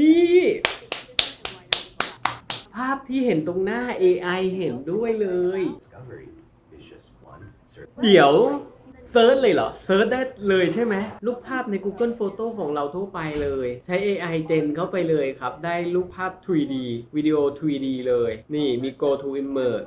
นี่ ภาพที่เห็นตรงหน้า AI เห็นด้วยเลย Discovery is just one search. เดี๋ยวเซิร์ชเลยเหรอเซิร์ชได้เลยใช่ไหมรูปภาพใน Google Photo ของเราทั่วไปเลย ใช้ AI Gen เข้าไปเลยครับ ได้รูปภาพ 3D วิดีโอ 3D เลย นี่มี Go to Immerse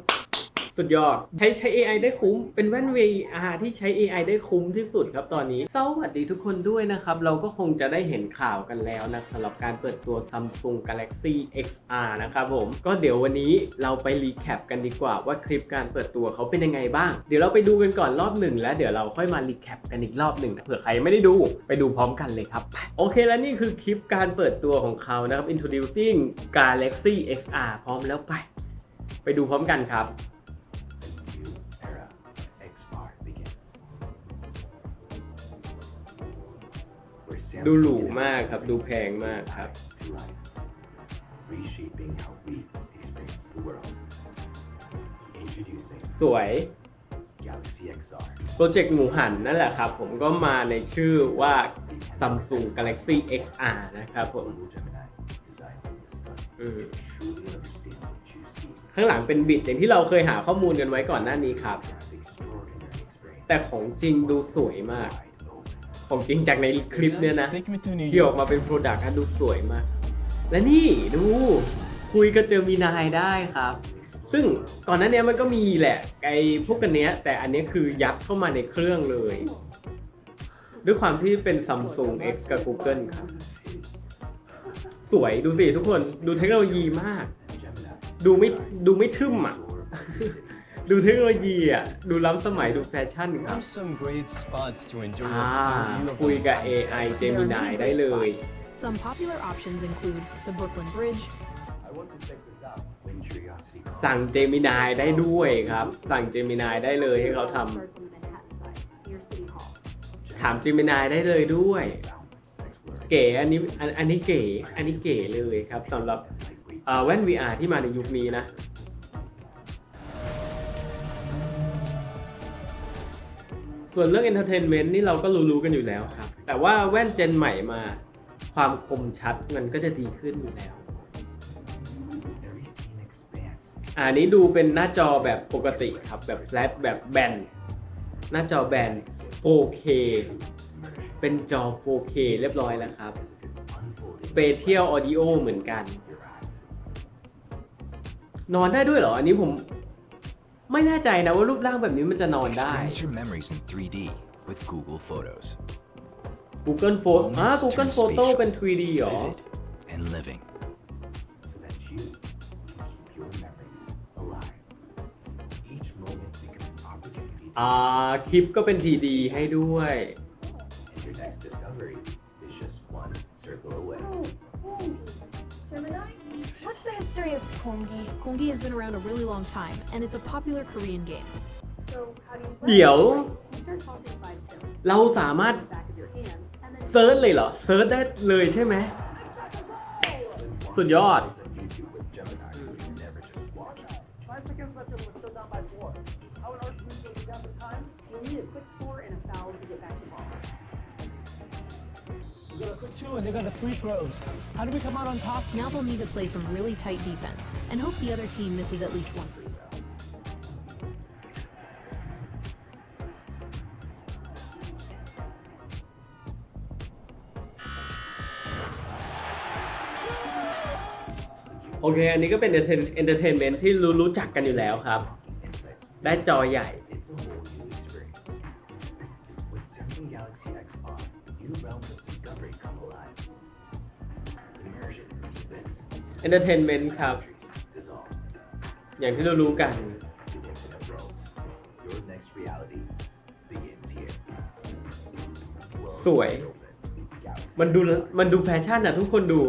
สุดยอด ใช้ใช้ AI ได้คุ้ม เป็นแว่น VR ที่ใช้ AI ได้คุ้มที่สุดครับตอนนี้ สวัสดีทุกคนด้วยนะครับ เราก็คงจะได้เห็นข่าวกันแล้วนะสำหรับการเปิดตัว Samsung Galaxy XR นะครับผม ก็เดี๋ยววันนี้เราไปรีแคปกันดีกว่าว่าคลิปการเปิดตัวเขาเป็นยังไงบ้าง เดี๋ยวเราไปดูกันก่อนรอบหนึ่งแล้วเดี๋ยวเราค่อยมารีแคปกันอีกรอบหนึ่งนะเผื่อใครไม่ได้ดูไปดูพร้อมกันเลยครับ โอเคแล้วนี่คือคลิปการเปิดตัวของเขานะครับ introducing Galaxy XR พร้อมแล้วไป ไปดูพร้อมกันครับ ดูหรู Samsung มากครับ ดูแพงมากครับ to life, reshaping how we experience the world. Introducing สวย Galaxy XR. โปรเจกต์หมูหันนั่นแหละครับ ผมก็มาในชื่อว่า Samsung Galaxy XR นะครับผม Global Gemini, designed from the start. อืม Truly understand what you see. ข้างหลังเป็นบิดอย่างที่เราเคยหาข้อมูลกันไว้ก่อนหน้านี้ครับ Have extraordinary experience. แต่ของจริงดูสวยมาก Wide open. ของจริงจากในคลิปเนี่ยนะ Take me to New ที่ออก York. มาเป็นโปรดักต์ดูสวยมาก และนี่ดูคุยกับเจอมีนายได้ครับ ซึ่งก่อนหน้านี้มันก็มีแหละไอ้พวกกันเนี้ย แต่อันเนี้ยคือยัดเข้ามาในเครื่องเลย ด้วยความที่เป็น Samsung X กับ Google ครับ สวยดูสิทุกคนดูเทคโนโลยีมาก Gemini. ดูไม่ดูไม่ทึ่มอะ Absorb ดูเทคโนโลยีอะ ดูล้ำสมัยดูแฟชั่นครับ Here's some great spots to enjoy อ่า a full view of คุย the กับ Empire AI State. There are Gemini many ได้ great เลย spots. Some popular options include the Brooklyn Bridge, I want to check this out. when curiosity calls. สั่งเจมินายได้ด้วยครับ สั่งเจมินายได้เลยให้เขาท Starts on the Manhattan side, near City Hall. ำถามเจมินายได้เลยด้วย Boundless exploration. เก๋อันนี้อันอันนี้เก๋อันนี้เก๋เลยครับสำหรับ Lightweight เอ่อแว่น VR ที่มาในยุคนี้นะ ส่วนเรื่อง Entertainment นี่เราก็รู้ๆกันอยู่แล้วครับ แต่ว่าแว่นเจนใหม่มา ความคมชัดมันก็จะดีขึ้นอยู่แล้ว Every scene expands. อันนี้ดูเป็นหน้าจอแบบปกติครับ แบบแฟลตแบบแบน หน้าจอแบน 4K เป็นจอ 4K เรียบร้อยแล้วครับ As if it's unfolding Spatial Audio เหมือนกัน your eyes. นอนได้ด้วยเหรอ อันนี้ผม ไม่แน่ใจนะว่ารูปร่างแบบนี้มันจะนอนได้ Experience your memories in 3D with Google Photos. Google Photo อ่า Moments Google turn Photo spatial, เป็น 3D เหรอ vivid, and living. so that you can keep your memories alive. Each moment becomes an opportunity to อ่า คลิปก็เป็น 3D ให้ด้วย and your next discovery is just one circle away. What's the history of Kongi? Kongi has been around a really long time, and it's a popular Korean game. So how do you play? เดี๋ยว You start tossing five stones เราสามารถ in the back of your hand, and then เซิร์ชเลยเหรอ เซิร์ชได้เลยใช่ไหม สุดยอด two and they got a free throws. How do we come out on top? Now they'll need to play some really tight defense, and hope the other team misses at least one free throw. โอเคอันนี้ก็เป็น entertain- entertainment ที่รู้รู้จักกันอยู่แล้วครับ Insights. ได้จอใหญ่ พื่อนเทนเมนต์ครับ อย่างที่เรารู้กัน สวย มันดู มันดูแฟชั่นอะ ทุกคนดู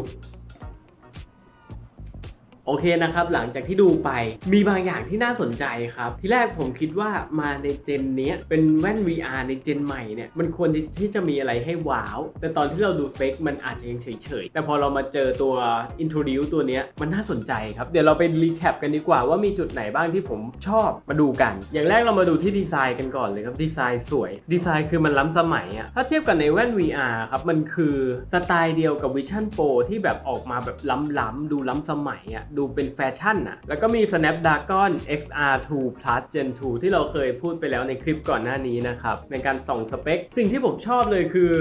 โอเคนะครับ หลังจากที่ดูไปมีบางอย่างที่น่าสนใจครับ ที่แรกผมคิดว่ามาในเจนนี้เป็นแว่น VR ในเจนใหม่เนี่ยมันควรที่จะมีอะไรให้ว้าว แต่ตอนที่เราดูสเปคมันอาจจะยังเฉยๆ แต่พอเรามาเจอตัว Introduce ตัวนี้มันน่าสนใจครับ เดี๋ยวเราไปรีแคปกันดีกว่าว่ามีจุดไหนบ้างที่ผมชอบมาดูกัน อย่างแรกเรามาดูที่ดีไซน์กันก่อนเลยครับดีไซน์สวย ดีไซน์คือมันล้ำสมัยอะถ้าเทียบกับในแว่น VR ครับมันคือสไตล์เดียวกับ Vision Pro ที่แบบออกมาแบบล้ำๆดูล้ำสมัยอะดููเป็นแฟชั่นอะแล้วก็มี Snapdragon XR2 Plus Gen 2 ที่เราเคยพูดไปแล้วในคลิปก่อนหน้านี้นะครับ ในการส่องสเปค สิ่งที่ผมชอบเลยคือ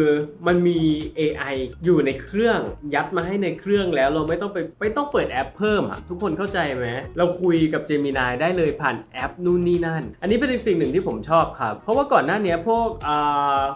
มันมี AI อยู่ในเครื่องยัดมาให้ในเครื่องแล้วเราไม่ต้องไปไม่ต้องเปิดแอปเพิ่มอะทุกคนเข้าใจไหมเราคุยกับ Gemini ได้เลยผ่านแอปนู่นนี่นั่น อันนี้เป็นสิ่งหนึ่งที่ผมชอบครับ เพราะว่าก่อนหน้านี้พวก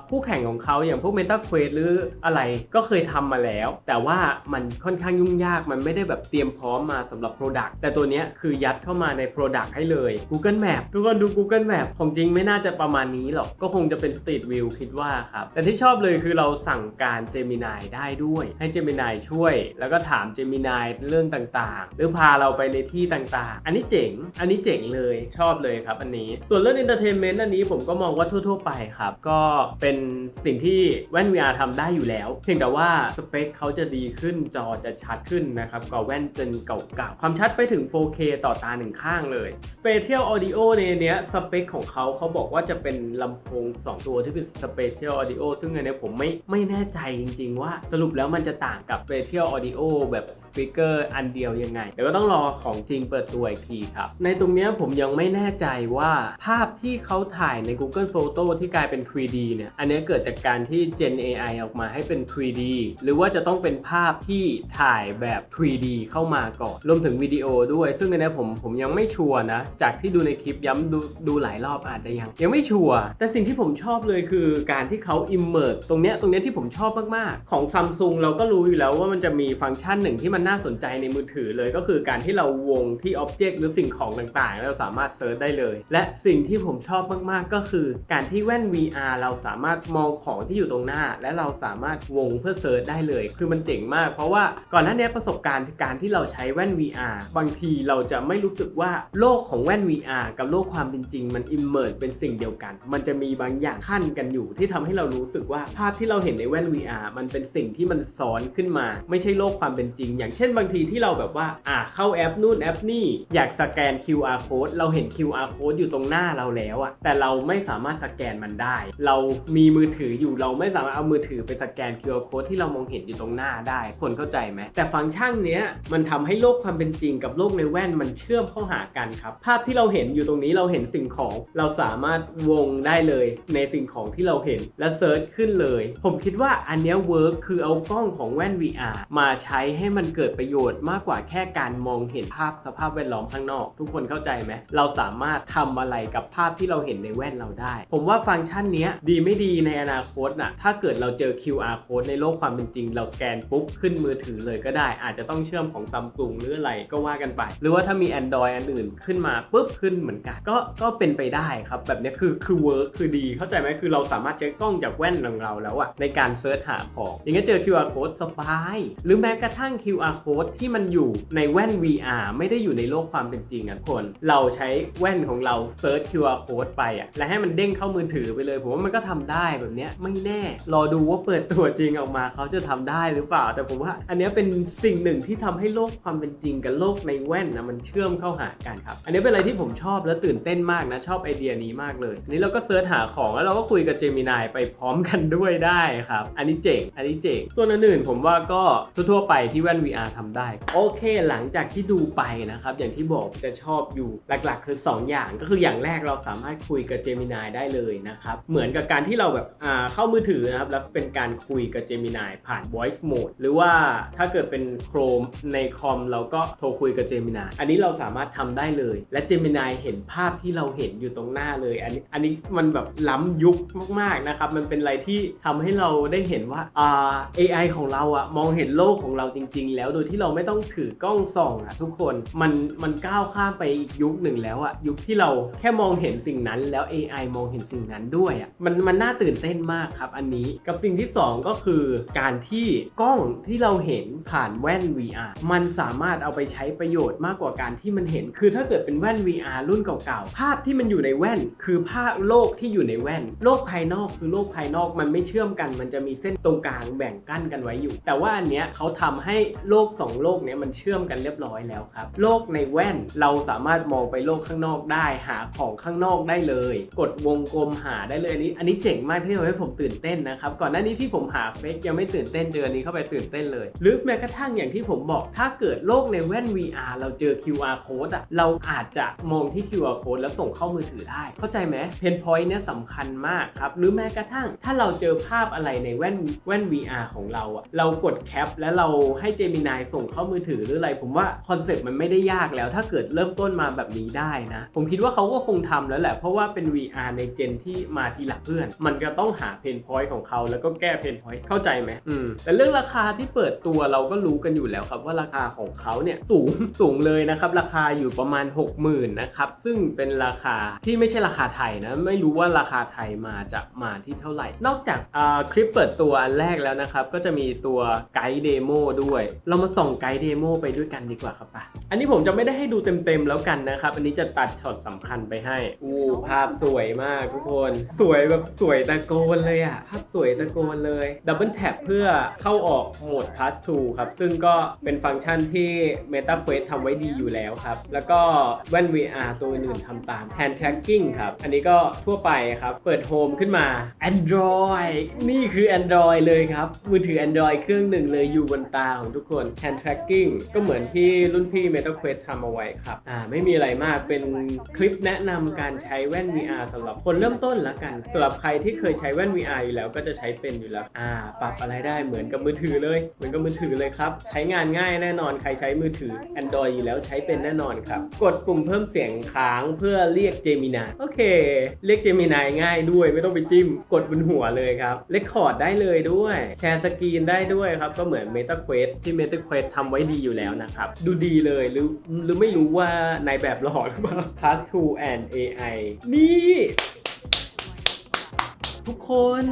คู่แข่งของเขาอย่างพวก Meta Quest หรืออะไรก็เคยทำมาแล้ว แต่ว่ามันค่อนข้างยุ่งยากมันไม่ได้แบบเตรียมพร้อมมาสำหรับ Product แต่ตัวนี้คือยัดเข้ามาใน Product ให้เลย Google Map ทุกคนดู Google Map ของจริงไม่น่าจะประมาณนี้หรอก ก็คงจะเป็น Street View คิดว่าครับ แต่ที่ชอบเลยคือเราสั่งการ Gemini ได้ด้วย ให้ Gemini ช่วย แล้วก็ถาม Gemini เรื่องต่างๆ หรือพาเราไปในที่ต่างๆ อันนี้เจ๋ง อันนี้เจ๋งเลยชอบเลยครับอันนี้ ส่วนเรื่อง Entertainment อันนี้ผมก็มองว่าทั่ว ๆ ไปครับ ก็เป็นสิ่งที่แว่น VR ทำได้อยู่แล้ว เพียงแต่ว่าสเปคเขาจะดีขึ้นจอจะชัดขึ้นนะครับกว่าแว่นจนเก่าๆความชัดไปถึง 4K ต่อตาหนึ่งข้างเลย Spatial Audio ในเนี้ยสเปคของเขาเขาบอกว่าจะเป็นลำโพง 2 ตัวที่เป็น Spatial Audio ซึ่งอันเนี้ยผมไม่ไม่แน่ใจจริง ๆ ว่าสรุปแล้วมันจะต่างกับ Spatial Audio แบบสปีกเกอร์อันเดียวยังไง เดี๋ยวก็ต้องรอของจริงเปิดตัวอีกทีครับ ในตรงเนี้ยผมยังไม่แน่ใจว่าภาพที่เขาถ่ายใน Google Photo ที่กลายเป็น 3D เนี่ย อันเนี้ยเกิดจากการที่ Gen AI ออกมาให้เป็น 3D หรือว่าจะต้องเป็นภาพที่ถ่ายแบบ 3D เข้ามาก่อนรวมถึงวิดีโอด้วย ซึ่งอันนี้ผมผมยังไม่ชัวร์นะ จากที่ดูในคลิปย้ำดูดูหลายรอบอาจจะยัง ยังไม่ชัวร์แต่สิ่งที่ผมชอบเลยคือการที่เขา immerse ตรงเนี้ยตรงเนี้ยที่ผมชอบมากๆ ของ Samsung เราก็รู้อยู่แล้วว่ามันจะมีฟังก์ชันหนึ่งที่มันน่าสนใจในมือถือเลยก็คือการที่เราวงที่ Object หรือสิ่งของต่างๆ เราสามารถเซิร์ชได้เลย และสิ่งที่ผมชอบมากๆ ก็คือการที่แว่น VR เราสามารถมองของที่อยู่ตรงหน้า และเราสามารถวงเพื่อเซิร์ชได้เลย คือมันเจ๋งมาก เพราะว่าก่อนหน้านี้ประสบการณ์การที่เราใช้แว่น VR บางทีเราจะไม่รู้สึกว่าโลกของแว่น VR กับโลกความเป็นจริง มัน immerse เป็นสิ่งเดียวกัน มันจะมีบางอย่างขั้นกันอยู่ ที่ทำให้เรารู้สึกว่าภาพที่เราเห็นในแว่น VR มันเป็นสิ่งที่มันซ้อนขึ้นมา ไม่ใช่โลกความเป็นจริง อย่างเช่นบางทีที่เราแบบว่าอ่าเข้าแอปนู่นแอปนี่อยากสแกน QR code เราเห็น QR code อยู่ตรงหน้าเราแล้วอะแต่เราไม่สามารถสแกนมันได้ เรามีมือถืออยู่เราไม่สามารถเอามือถือไปสแกน QR code ที่เรามองเห็นอยู่ตรงหน้าได้คนเข้าใจไหมแต่ฟังก์ชันเนี้ยมันทำให้โลกความเป็นจริงกับโลกในแว่นมันเชื่อมเข้าหากันครับ ภาพที่เราเห็นอยู่ตรงนี้เราเห็นสิ่งของ เราสามารถวงได้เลยในสิ่งของที่เราเห็นและเซิร์ชขึ้นเลย ผมคิดว่าอันนี้เวิร์กคือเอากล้องของแว่น VR มาใช้ให้มันเกิดประโยชน์มากกว่าแค่การมองเห็นภาพสภาพแวดล้อมข้างนอก ทุกคนเข้าใจไหมเราสามารถทำอะไรกับภาพที่เราเห็นในแว่นเราได้ ผมว่าฟังก์ชันนี้ดีไม่ดีในอนาคตน่ะถ้าเกิดเราเจอ QR code ในโลกความเป็นจริง เราสแกนปุ๊บขึ้นมือถือเลยก็ได้ อาจจะต้องเชื่อมของซัมซุงหรืออะไรก็ว่ากันไป หรือว่าถ้ามี Android อันอื่นขึ้นมาปุ๊บขึ้นเหมือนกัน ก็ก็เป็นไปได้ครับ แบบนี้คือคือเวิร์กคือดีเข้าใจไหมคือเราสามารถใช้กล้องจากแว่นของเราแล้วอะในการเซิร์ชหาของอย่างเงี้ยเจอ QR code สบาย หรือแม้กระทั่ง QR code ที่มันอยู่ในแว่น VR ไม่ได้อยู่ในโลกความเป็นจริงอะคนเราใช้แว่นของเราเซิร์ช QR code ไปอะและให้มันเด้งเข้ามือถือไปเลยผมว่ามันก็ทำได้แบบนี้ไม่แน่ รอดูว่าเปิดตัวจริงออกมาเขาจะทำได้หรือเปล่า แต่ผมว่าอันเนี้ยเป็นสิ่งหนึ่งที่ทำให้โลกความเป็นจริงกับโลกในแว่นนะมันเชื่อมเข้าหากันครับ อันนี้เป็นอะไรที่ผมชอบและตื่นเต้นมากนะ ชอบไอเดียนี้มากเลย อันนี้เราก็เซิร์ชหาของแล้วเราก็คุยกับ Gemini ไปพร้อมกันด้วยได้ครับ อันนี้เจ๋ง อันนี้เจ๋ง ส่วนอันอื่นผมว่าก็ทั่วๆไปที่แว่น VR ทำได้ โอเค หลังจากที่ดูไปนะครับ อย่างที่บอกจะชอบอยู่หลักๆ คือ 2 อย่างก็คืออย่างแรกเราสามารถคุยกับ Gemini ได้เลยนะครับ เหมือนกับการที่เราแบบอ่าเข้ามือถือนะครับแล้วเป็นการคุยกับ Gemini ผ่าน voice mode หรือว่าถ้าเกิดเป็น Chrome ในคอมเราก็โทรคุยกับ Gemini อันนี้เราสามารถทำได้เลย และ Gemini เห็นภาพที่เราเห็นอยู่ตรงหน้าเลย อันนี้อันนี้มันแบบล้ำยุคมากๆนะครับ มันเป็นอะไรที่ทำให้เราได้เห็นว่าอ่า AI ของเราอะมองเห็นโลกของเราจริง ๆ แล้วโดยที่เราไม่ต้องถือกล้องส่องอะทุกคนมันมันก้าวข้ามไปอีกยุคหนึ่งแล้วอะยุคที่เราแค่มองเห็นสิ่งนั้น แล้ว AI มองเห็นสิ่งนั้นด้วยอะมันมันน่าตื่นเต้นมากครับ อันนี้กับสิ่งที่สองก็คือการที่กล้องที่เราเห็นผ่านแว่น VR มันสามารถเอาไปใช้ประโยชน์มากกว่าการที่มันเห็น คือถ้าเกิดเป็นแว่น VR รุ่นเก่าๆ ภาพที่มันอยู่ในแว่น คือภาพโลกที่อยู่ในแว่น โลกภายนอกคือโลกภายนอกมันไม่เชื่อมกัน มันจะมีเส้นตรงกลางแบ่งกั้นกันไว้อยู่ แต่ว่าอันเนี้ยเขาทำให้โลกสองโลกเนี้ยมันเชื่อมกันเรียบร้อยแล้วครับ โลกในแว่นเราสามารถมองไปโลกข้างนอกได้ หาของข้างนอกได้เลย กดวงกลมหาได้เลย อันนี้ อันนี้เจ๋งมากที่ทำให้ผมตื่นเต้นนะครับ ก่อนหน้านี้ที่ผมหาเฟกยังไม่ตื่นเต้นเจออันนี้เข้าไปตื่นเต้นเลย หรือแม้กระทั่งอย่างที่ผมบอก ถ้าเกิดโลกในแว่น VR เราเจอ QR code อะเราอาจจะมองที่ QR code แล้วส่งเข้ามือถือได้ เข้าใจไหมเพนพอยต์เนี่ยสำคัญมากครับ หรือแม้กระทั่ง ถ้าเราเจอภาพอะไรในแว่นแว่น VR ของเราอะเรากดแคปแล้วเราให้เจมินายส่งเข้ามือถือหรืออะไร ผมว่าคอนเซ็ปต์มันไม่ได้ยากแล้ว ถ้าเกิดเริ่มต้นมาแบบนี้ได้นะ ผมคิดว่าเขาก็คงทำแล้วแหละ เพราะว่าเป็น VR ในเจนที่มาทีหลังเพื่อน มันก็ต้องหาเพนพอยต์ของเขาแล้วก็แก้เพนพอยต์เข้าใจไหมอืมแต่เรื่องราคาที่เปิดตัวเราก็รู้กันอยู่แล้วครับว่าราคาของเขาเนี่ยสูงสูงเลยนะครับ ราคาอยู่ประมาณ 60,000นะครับ ซึ่งเป็นราคาที่ไม่ใช่ราคาไทยนะ ไม่รู้ว่าราคาไทยมาจะมาที่เท่าไหร่ นอกจากคลิปเปิดตัวอันแรกแล้วนะครับ ก็จะมีตัวไกด์เดโมด้วย เรามาส่องไกด์เดโมไปด้วยกันดีกว่าครับปะอันนี้ผมจะไม่ได้ให้ดูเต็มๆแล้วกันนะครับ อันนี้จะตัดช็อตสำคัญไปให้อู้ภาพสวยมากทุกคน สวยแบบสวยตะโกนเลยอะภาพสวยตะโกนเลยดับเบิลแท็บเพื่อเข้าออกโหมด Plus 2ครับ ซึ่งก็เป็นฟังก์ชันที่ Meta Quest ทำไว้ดีอยู่แล้วครับ แล้วก็แว่น VR ตัวอื่นทำตาม Hand Tracking ครับ อันนี้ก็ทั่วไปครับ เปิดโฮมขึ้นมา Android นี่คือ Android เลยครับ มือถือ Android เครื่องหนึ่งเลยอยู่บนตาของทุกคน Hand Tracking ก็เหมือนที่รุ่นพี่ Meta Quest ทำเอาไว้ครับ อ่า ไม่มีอะไรมาก เป็นคลิปแนะนำการใช้แว่น VR สำหรับคนเริ่มต้นละกันสำหรับใครที่เคยใช้แว่น VR อยู่แล้วก็จะใช้เป็นอยู่แล้ว อ่า ปรับอะไรได้เหมือนกับมือถือเลย เหมือนกับมือถือเลยครับ ใช้งานง่ายแน่นอน ใครใช้มือถือ Android อยู่แล้วใช้เป็นแน่นอนครับ กดปุ่มเพิ่มเสียงค้างเพื่อเรียก Gemini โอเค เรียก Gemini ง่ายด้วยไม่ต้องไปจิ้ม กดบนหัวเลยครับเลคคอร์ดได้เลยด้วย แชร์สกรีนได้ด้วยครับ ก็เหมือน Meta Quest ที่ Meta Quest ทำไว้ดีอยู่แล้วนะครับ ดูดีเลยหรือหรือไม่รู้ว่านายแบบหล่อหรือเปล่า Part 2 and AI นี่ ทุกคน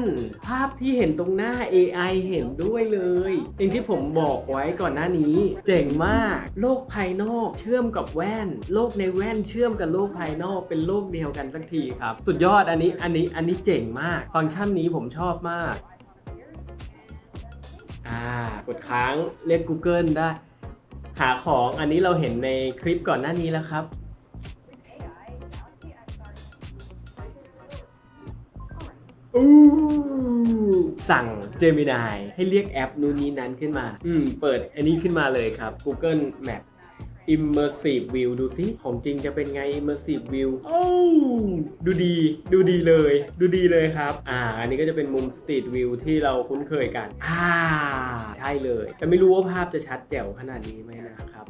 ภาพที่เห็นตรงหน้า AI เห็นด้วยเลยอย่างที่ผมบอกไว้ก่อนหน้านี้ เจ๋งมาก โลกภายนอกเชื่อมกับแว่น โลกในแว่นเชื่อมกับโลกภายนอกเป็นโลกเดียวกันสักทีครับ สุดยอดอันนี้อันนี้อันนี้เจ๋งมาก ฟังก์ชันนี้ผมชอบมากอ่ากดค้างเรียก Google ได้ หาของอันนี้เราเห็นในคลิปก่อนหน้านี้แล้วครับ สั่ง Gemini ให้เรียกแอปนู่นนี้นั้นขึ้นมา อืม เปิดอันนี้ขึ้นมาเลยครับ Google Map Immersive View ดูสิของจริงจะเป็นไง Immersive View โอ้ดูดี ดูดีเลย ดูดีเลยครับ อ่า อันนี้ก็จะเป็นมุม Street View ที่เราคุ้นเคยกัน อ่า ใช่เลย แต่ไม่รู้ว่าภาพจะชัดแจ๋วขนาดนี้ไหมนะครับ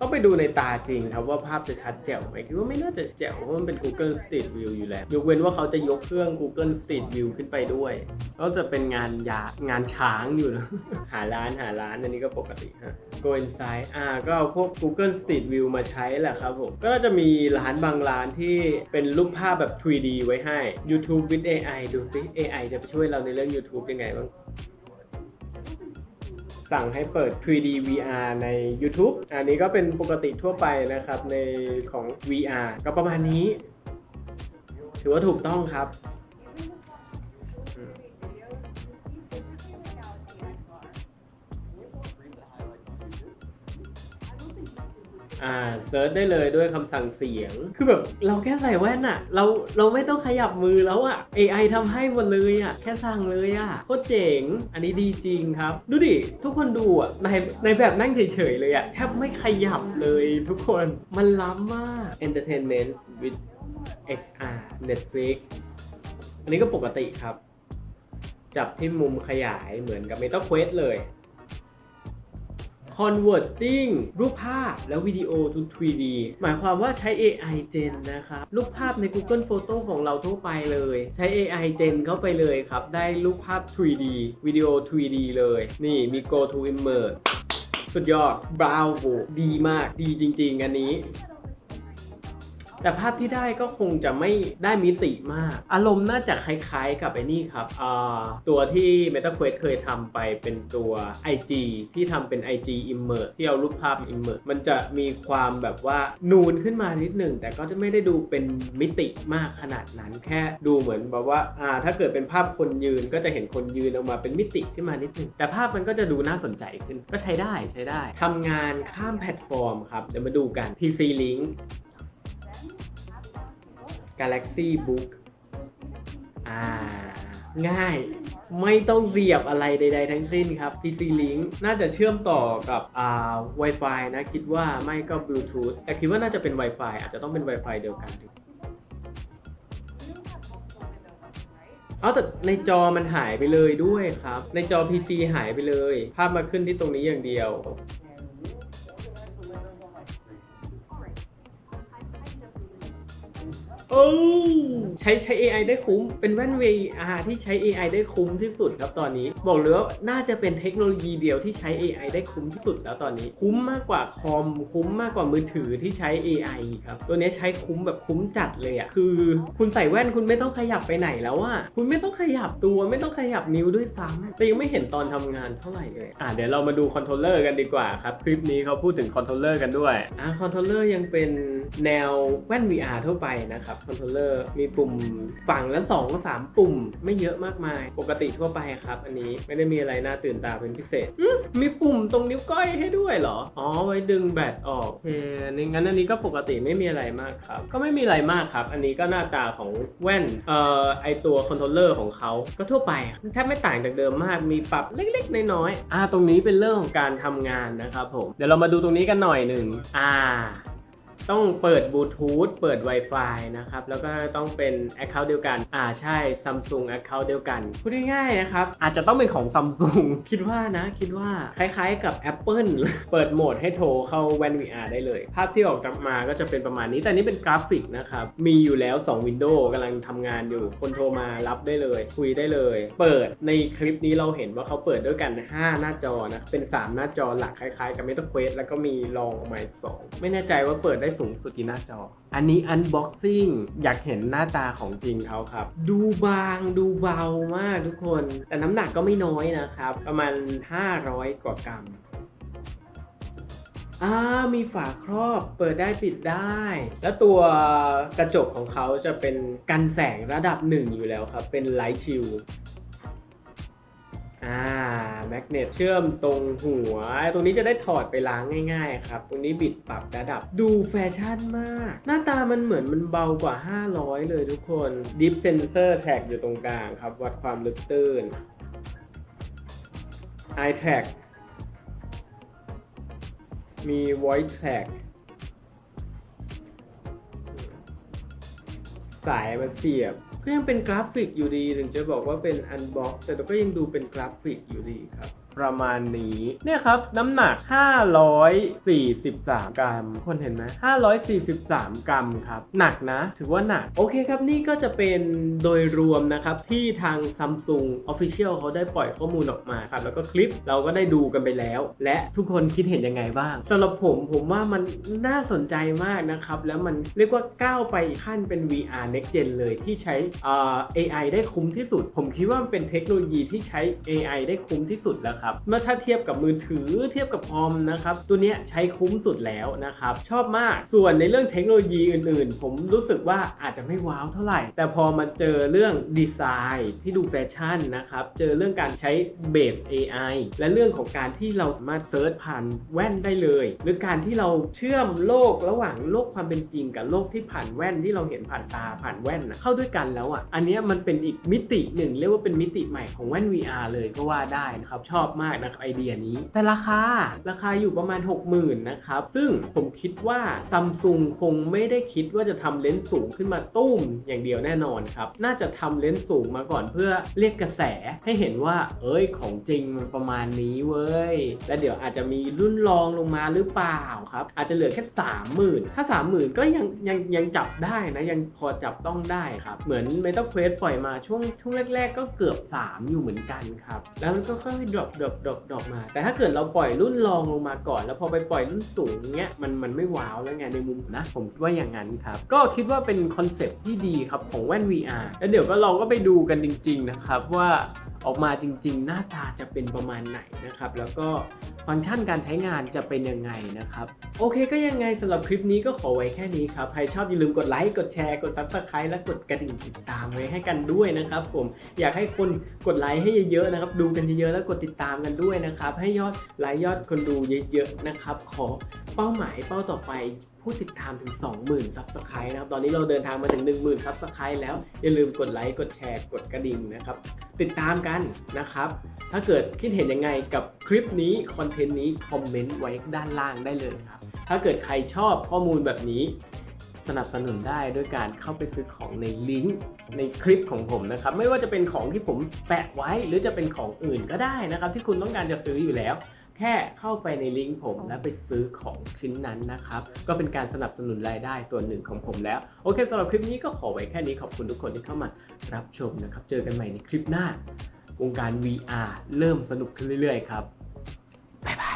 ต้องไปดูในตาจริงครับว่าภาพจะชัดแจ๋วไหมคิดว่าไม่น่าจะแจ๋วเพราะมันเป็น Google Street View อยู่แล้วยกเว้นว่าเขาจะยกเครื่อง Google Street View ขึ้นไปด้วยก็จะเป็นงานยางานช้างอยู่นะ หาร้านหาร้านอันนี้ก็ปกติฮะ Go inside อ่าก็เอาพวก Google Street View มาใช้แหละครับผมก็จะมีร้านบางร้านที่เป็นรูปภาพแบบ 3D ไว้ให้ YouTube with AI ดูซิ AI จะไปช่วยเราในเรื่อง YouTube ยังไงบ้าง สั่งให้เปิด 3D VR ใน YouTube อันนี้ก็เป็นปกติทั่วไปนะครับในของ VR ก็ประมาณนี้ ถือว่าถูกต้องครับ อ่าเซิร์ชได้เลยด้วยคำสั่งเสียง คือแบบเราแค่ใส่แว่นอะเราเราไม่ต้องขยับมือแล้วอะ AI ทำให้หมดเลยอะแค่สั่งเลยอะโคตรเจ๋ง อันนี้ดีจริงครับ ดูดิ ทุกคนดูอะในในแบบนั่งเฉยๆเลยอะแทบไม่ขยับเลยทุกคนมันล้ำมาก Entertainment with XR Netflix อันนี้ก็ปกติครับ จับที่มุมขยายเหมือนกับ Meta Quest เลย Converting รูปภาพและวิดีโอ to 3D หมายความว่าใช้ AI Gen นะครับ รูปภาพใน Google Photo ของเราทั่วไปเลย ใช้ AI Gen เข้าไปเลยครับ ได้รูปภาพ 3D วิดีโอ 3D เลย นี่มี Go to Immerse สุดยอด Bravo ดีมาก ดีจริง ๆ อันนี้ แต่ภาพที่ได้ก็คงจะไม่ได้มิติมาก อารมณ์น่าจะคล้ายๆกับไอ้นี่ครับตัวที่ MetaQuest เคยทำไปเป็นตัว IG ที่ทำเป็น IG Immerse ที่เอารูปภาพ Immerse มันจะมีความแบบว่านูนขึ้นมานิดหนึ่ง แต่ก็จะไม่ได้ดูเป็นมิติมากขนาดนั้น แค่ดูเหมือนแบบว่าอ่าถ้าเกิดเป็นภาพคนยืนก็จะเห็นคนยืนออกมาเป็นมิติขึ้นมานิดหนึ่ง แต่ภาพมันก็จะดูน่าสนใจขึ้น ก็ใช้ได้ใช้ได้ทำงานข้ามแพลตฟอร์มครับ เดี๋ยวมาดูกัน PC Link Galaxy Book อ่า ง่ายไม่ต้องเสียบอะไรใด ๆ ทั้งสิ้นครับ PC Link น่าจะเชื่อมต่อกับอ่า Wi-Fi นะ คิดว่าไม่ก็ Bluetooth แต่คิดว่าน่าจะเป็น Wi-Fi อาจจะต้องเป็น Wi-Fi เดียวกันเอาแต่ในจอมันหายไปเลยด้วยครับ ในจอ PC หายไปเลย ภาพมาขึ้นที่ตรงนี้อย่างเดียว โอ้ใช้ใช้ AI ได้คุ้ม เป็นแว่น VR ที่ใช้ AI ได้คุ้มที่สุดครับตอนนี้ บอกเลยว่าน่าจะเป็นเทคโนโลยีเดียวที่ใช้ AI ได้คุ้มที่สุดแล้วตอนนี้ คุ้มมากกว่าคอม คุ้มมากกว่ามือถือที่ใช้ AI ครับ ตัวนี้ใช้คุ้มแบบคุ้มจัดเลยอะ่ะ คือคุณใส่แว่นคุณไม่ต้องขยับไปไหนแล้วอะคุณไม่ต้องขยับตัวไม่ต้องขยับนิ้วด้วยซ้ำแต่ยังไม่เห็นตอนทำงานเท่าไหร่เลย อะเดี๋ยวเรามาดูคอนโทรลเลอร์กันดีกว่าครับ คลิปนี้เขาพูดถึงคอนโทรลเลอร์กันด้วย อะคอนโทรลเลอร์ยังเป็นแนวแว่น VR ทั่วไปนะครับคอนโทรลเลอร์มีปุ่มฝั่งละ2อสามปุ่มไม่เยอะมากมาย ปกติทั่วไปครับ อันนี้ไม่ได้มีอะไรน่าตื่นตาเป็นพิเศษ มีปุ่มตรงนิ้วก้อยให้ด้วยเหรอ อ๋อ ไว้ดึงแบตออกโอเคนั้นอันนี้ก็ปกติไม่มีอะไรมากครับ ก็ไม่มีอะไรมากครับ อันนี้ก็หน้าตาของแว่น เอ่อ ไอตัวคอนโทรลเลอร์ของเขาก็ทั่วไปแทบไม่ต่างจากเดิมมาก มีปรับเล็กๆ น้อยๆ อ่า ตรงนี้เป็นเรื่องของการทำงานนะครับผม เดี๋ยวเรามาดูตรงนี้กันหน่อยหนึ่งอ่า ต้องเปิดบลูทูธเปิด Wi-Fi นะครับ แล้วก็ต้องเป็น Account เดียวกัน อ่าใช่ Samsung Account เดียวกัน พูดง่ายๆนะครับ อาจจะต้องเป็นของ Samsung คิดว่านะ คิดว่าคล้ายๆกับ Apple เปิดโหมดให้โทรเข้าแว่น VR ได้เลย ภาพที่ออกมาก็จะเป็นประมาณนี้ แต่นี่เป็นกราฟิกนะครับ มีอยู่แล้ว 2 Windows กำลังทำงานอยู่ คนโทรมารับได้เลย คุยได้เลย เปิดในคลิปนี้เราเห็นว่าเขาเปิดด้วยกัน 5 หน้าจอนะ เป็น 3 หน้าจอหลักคล้ายๆ กับ Meta Quest แล้วก็มีรองออกมาอีกสองไม่แน่ใจว่าเปิดได้สูงสุดกี่หน้าจอ อันนี้ Unboxing อยากเห็นหน้าตาของจริงเขาครับ ดูบางดูเบามากทุกคน แต่น้ำหนักก็ไม่น้อยนะครับ ประมาณ 500 กว่ากรัมอ่ามีฝาครอบเปิดได้ปิดได้ แล้วตัวกระจกของเขาจะเป็นกันแสงระดับหนึ่งอยู่แล้วครับ เป็นไลท์ชิล อ่าแมกเนตเชื่อมตรงหัว ตรงนี้จะได้ถอดไปล้างง่ายๆครับ ตรงนี้บิดปรับระดับ ดูแฟชั่นมาก หน้าตามันเหมือนมันเบากว่า 500 เลยทุกคน Deep Sensor Tag อยู่ตรงกลางครับ วัดความลึกตื้น Eye Tag มี voice tag สายมาเสียบ ก็ยังเป็นกราฟิกอยู่ดี ถึงจะบอกว่าเป็นอันบ็อกซ์แต่ก็ยังดูเป็นกราฟิกอยู่ดีครับ ประมาณนี้เนี่ยครับน้ำหนัก 543 กรัม คนเห็นไหม543 กรัมครับ หนักนะ ถือว่าหนัก โอเคครับนี่ก็จะเป็นโดยรวมนะครับที่ทาง Samsung Official เขาได้ปล่อยข้อมูลออกมาครับ แล้วก็คลิปเราก็ได้ดูกันไปแล้ว และทุกคนคิดเห็นยังไงบ้างสำหรับผมผมว่ามันน่าสนใจมากนะครับ แล้วมันเรียกว่าก้าวไปอีกขั้นเป็น VR next gen เลยที่ใช้ AI ได้คุ้มที่สุด ผมคิดว่ามันเป็นเทคโนโลยีที่ใช้ AI ได้คุ้มที่สุดแล้วครับเมื่อถ้าเทียบกับมือถือเทียบกับคอมนะครับตัวนี้ใช้คุ้มสุดแล้วนะครับชอบมากส่วนในเรื่องเทคโนโลยีอื่นๆ ผมรู้สึกว่าอาจจะไม่ว้าวเท่าไหร่ แต่พอมาเจอเรื่องดีไซน์ที่ดูแฟชั่นนะครับเจอเรื่องการใช้เบส AI และเรื่องของการที่เราสามารถเซิร์ชผ่านแว่นได้เลย หรือการที่เราเชื่อมโลกระหว่างโลกความเป็นจริง กับโลกที่ผ่านแว่นที่เราเห็นผ่านตาผ่านแว่นนะเข้าด้วยกันแล้วอะอันนี้มันเป็นอีกมิติหนึ่งเรียกว่าเป็นมิติใหม่ของแว่น VR เลยก็ว่าได้นะครับชอบมากนะครับไอเดียนี้ แต่ราคาราคาอยู่ประมาณ 60,000นะครับ ซึ่งผมคิดว่าซัมซุงคงไม่ได้คิดว่าจะทำเลนส์สูงขึ้นมาตุ้มอย่างเดียวแน่นอนครับน่าจะทำเลนส์สูงมาก่อนเพื่อเรียกกระแสให้เห็นว่า เอ้ยของจริงมันประมาณนี้เว้ย แล้วเดี๋ยวอาจจะมีรุ่นรองลงมาหรือเปล่าครับ อาจจะเหลือแค่ 30,000 ถ้า 30,000 ก็ยังยังยังจับได้นะ ยังพอจับต้องได้ครับ เหมือน Metal Quest ปล่อยมาช่วงช่วงแรก ๆ ก็เกือบ 3 อยู่เหมือนกันครับ แล้วมันก็ค่อยๆ drop drop ดอกดอกดอกมา แต่ถ้าเกิดเราปล่อยรุ่นรองลงมาก่อน แล้วพอไปปล่อยรุ่นสูงเงี้ยมันมันไม่ว้าวแล้วไงในมุมนะ ผมคิดว่าอย่างนั้นครับ ก็คิดว่าเป็นคอนเซปต์ที่ดีครับของแว่น VR แล้วเดี๋ยวก็เราก็ไปดูกันจริง ๆ นะครับว่าออกมาจริง ๆ หน้าตาจะเป็นประมาณไหนนะครับ แล้วก็ฟังก์ชันการใช้งานจะเป็นยังไงนะครับ โอเคก็ยังไงสำหรับคลิปนี้ก็ขอไว้แค่นี้ครับ ใครชอบอย่าลืมกดไลค์ กดแชร์ กด Subscribe และกดกระดิ่งติดตามไว้ให้กันด้วยนะครับผมอยากให้คนกดไลค์ให้เยอะๆนะครับ ดูกันเยอะๆแล้วกดติดตามามกันด้วยนะครับ ให้ยอดไลค์ยอดคนดูเยอะๆนะครับ ขอเป้าหมายเป้าต่อไปผู้ติดตามถึง 20,000 Subscribe นะครับ ตอนนี้เราเดินทางมาถึง 10,000 Subscribe แล้ว อย่าลืมกดไลค์ กดแชร์ กดกระดิ่งนะครับ ติดตามกันนะครับ ถ้าเกิดคิดเห็นยังไงกับคลิปนี้ คอนเทนต์นี้ คอมเมนต์ไว้ด้านล่างได้เลยครับ ถ้าเกิดใครชอบข้อมูลแบบนี้ สนับสนุนได้ด้วยการเข้าไปซื้อของในลิงก์ในคลิปของผมนะครับ ไม่ว่าจะเป็นของที่ผมแปะไว้หรือจะเป็นของอื่นก็ได้นะครับ ที่คุณต้องการจะซื้ออยู่แล้ว แค่เข้าไปในลิงก์ผมแล้วไปซื้อของชิ้นนั้นนะครับ ก็เป็นการสนับสนุนรายได้ส่วนหนึ่งของผมแล้ว โอเคสำหรับคลิปนี้ก็ขอไว้แค่นี้ขอบคุณทุกคนที่เข้ามารับชมนะครับ เจอกันใหม่ในคลิปหน้าวงการ VR เริ่มสนุกขึ้นเรื่อยๆ ครับบ๊ายบาย